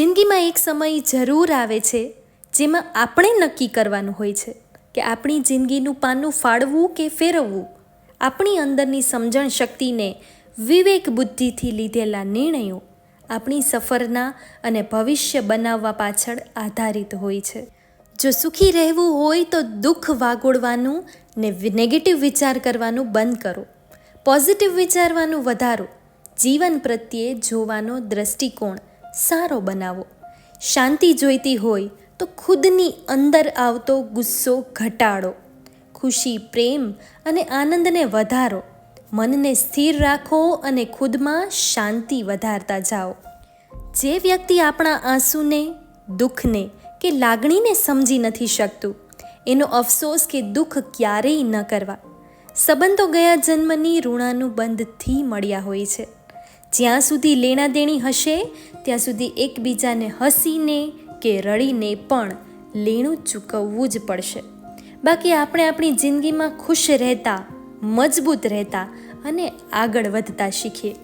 જિંદગીમાં એક સમય જરૂર આવે છે, જેમાં આપણે નક્કી કરવાનું હોય છે કે આપણી જિંદગીનું પાનું ફાળવું કે ફેરવવું. આપણી અંદરની સમજણ શક્તિને વિવેક બુદ્ધિથી લીધેલા નિર્ણયો આપણી સફરના અને ભવિષ્ય બનાવવા પાછળ આધારિત હોય છે. જો સુખી રહેવું હોય તો દુઃખ વાગોળવાનું ને નેગેટિવ વિચાર કરવાનું બંધ કરો. પોઝિટિવ વિચારવાનું વધારો. જીવન પ્રત્યે જોવાનો દ્રષ્ટિકોણ સારો બનાવો. શાંતિ જોઈતી હોય તો ખુદની અંદર આવતો ગુસ્સો ઘટાડો. ખુશી, પ્રેમ અને આનંદને વધારો. મનને સ્થિર રાખો અને ખુદમાં શાંતિ વધારતા જાઓ. જે વ્યક્તિ આપણા આંસુને, દુઃખને કે લાગણીને સમજી નથી શકતું, એનો અફસોસ કે દુઃખ ક્યારેય ન કરવા. સંબંધો ગયા જન્મની ઋણાનુબંધથી મળ્યા હોય છે. જ્યાં સુધી લેણા દેણી હશે, ત્યાં સુધી એકબીજાને હસીને કે રડીને પણ લેણું ચૂકવવું જ પડશે. બાકી આપણે આપણી જિંદગીમાં ખુશ રહેતા, મજબૂત રહેતા અને આગળ વધતા શીખીએ.